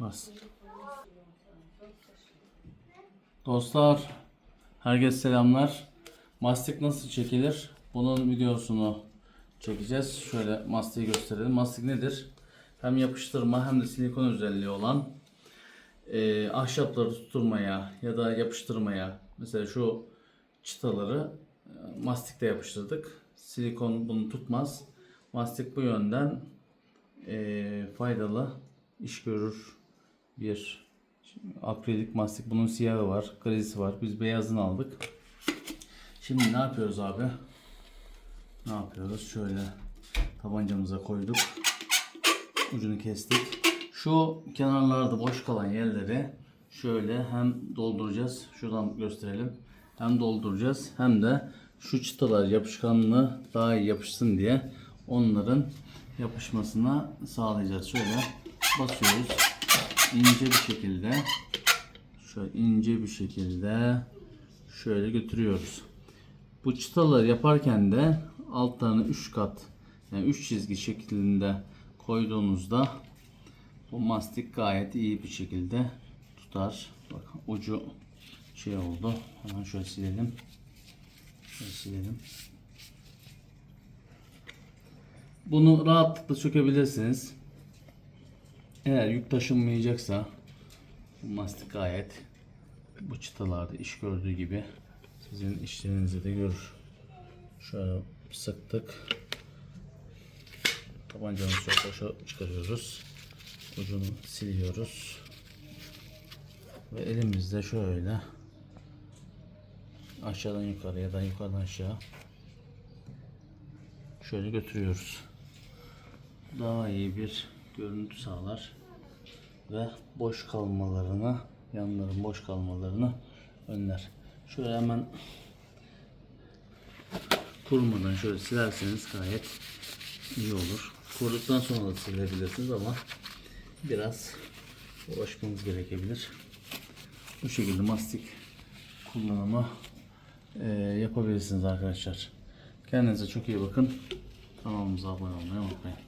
Bas. Dostlar, herkese selamlar. Mastik nasıl çekilir? Bunun videosunu çekeceğiz. Şöyle mastiği gösterelim. Mastik nedir? Hem yapıştırma hem de silikon özelliği olan e, ahşapları tutturmaya ya da yapıştırmaya mesela şu çıtaları e, mastikte yapıştırdık. Silikon bunu tutmaz. Mastik bu yönden e, faydalı iş görür bir akrilik mastik. Bunun siyahı var, grisi var. Biz beyazını aldık. Şimdi ne yapıyoruz abi? Ne yapıyoruz? Şöyle tabancamıza koyduk. Ucunu kestik. Şu kenarlarda boş kalan yerleri şöyle hem dolduracağız. Şuradan gösterelim. Hem dolduracağız hem de şu çıtalar yapışkanlığı daha iyi yapışsın diye onların yapışmasına sağlayacağız. Şöyle basıyoruz. İnce bir şekilde şöyle ince bir şekilde şöyle götürüyoruz. Bu çıtaları yaparken de altlarını 3 kat yani 3 çizgi şeklinde koyduğunuzda bu mastik gayet iyi bir şekilde tutar. Bak ucu şey oldu. Hemen şöyle silelim. Şöyle silelim. Bunu rahatlıkla sökebilirsiniz. Eğer yük taşınmayacaksa bu mastik gayet bu çıtalarda iş gördüğü gibi sizin işlerinizi de görür. Şöyle sıktık. Tabancamızı çok boşa çıkarıyoruz. Ucunu siliyoruz. Ve elimizde şöyle aşağıdan yukarı ya da yukarıdan aşağı şöyle götürüyoruz. Daha iyi bir görüntü sağlar ve boş kalmalarını, yanların boş kalmalarını önler. Şöyle hemen kurumadan şöyle silerseniz gayet iyi olur. Kuruduktan sonra da silebilirsiniz ama biraz uğraşmanız gerekebilir. Bu şekilde mastik kullanımı eee, yapabilirsiniz arkadaşlar. Kendinize çok iyi bakın. Kanalımıza abone olmayı unutmayın.